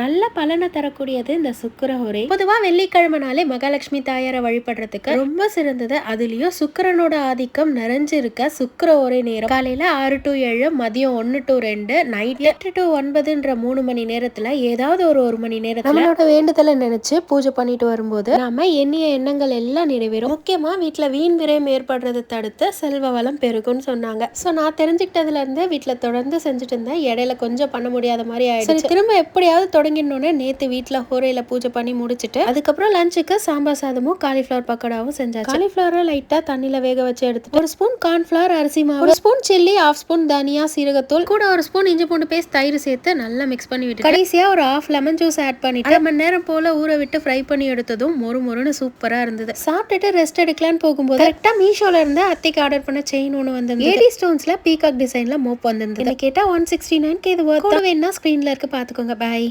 நல்ல பலனை தரக்கூடியது இந்த சுக்கரஹோரை. பொதுவா வெள்ளிக்கிழமைனாலே மகாலட்சுமி தாயாரை வழிபடுறதுக்கு ரொம்ப சிறந்தது. அதுலயும் சுக்கிரனோட ஆதிக்கம் நிறைஞ்சிருக்க சுக்கிர ஓரை நேரம். காலையில ஆறு டு ஏழு மதியம் ஒன்னு டு ரெண்டு நைட் எட்டு டு ஒன்பதுன்ற மூணு மணி நேரத்துல ஏதாவது ஒரு ஒரு மணி நேரத்துல நம்மளோட வேண்டுதலை நினைச்சு பூஜை பண்ணிட்டு வரும்போது நாம எண்ணிய எண்ணங்கள் எல்லாம் நிறைவேறும். முக்கியமா வீட்டுல வீண் விரயம் ஏற்படுறதை தடுத்து செல்வ வளம் பெருகும்னு சொன்னாங்க. சோ நான் தெரிஞ்சுக்கிட்டதுல இருந்து வீட்டுல தொடர்ந்து செஞ்சுட்டு இருந்தேன். இடையில கொஞ்சம் பண்ண முடியாத மாதிரி ஆயிடுச்சு. திரும்ப எப்படியாவது தொடங்கினோடனே நேத்து வீட்டுல ஹோரையில பூஜை பண்ணி முடிச்சிட்டு அதுக்கப்புறம் லஞ்சுக்கு சாம்பார் சாதமும் காலிஃபிளவர் பக்கோடாவும் செஞ்சாச்சு. காலிஃப்ளவரை லைட்டா தண்ணியில வேக வச்சு எடுத்து ஒரு ஸ்பூன் கார்ன்ஃபிளவர் அரிசி மாவு ஒரு ஸ்பூன் சில்லி ஹாஃப் ஸ்பூன் தனியா சீரகத்தூள் கூட ஒரு ஸ்பூன் இஞ்சி பூண்டு பேஸ்ட் தயிர் சேர்த்து நல்லா மிக்ஸ் பண்ணி விட்டு கடைசியா ஒரு ஹாஃப் லெமன் ஜூஸ் ஆட் பண்ணிட்டு அரை மணி நேரம் போல ஊற விட்டு ஃப்ரை பண்ணி எடுத்ததும் மொறு மொறுன்னு சூப்பரா இருந்தது. சாப்பிட்டுட்டு ரெஸ்ட் எடுக்கலான்னு போகும்போது கரெக்டா மீஷோல இருந்து அத்தைக்கு ஆர்டர் பண்ண செயின் ஒன்று வந்து ஏடி ஸ்டோன்ஸ்ல பீகாக் டிசைன்ல மோப் வந்திருந்தது. கேட்டா ஒன் சிக்ஸ்டி நைன் இது ஒர்க் வேணா ஸ்க்ரீன்ல இருக்கு பாத்துக்கோங்க. பாய்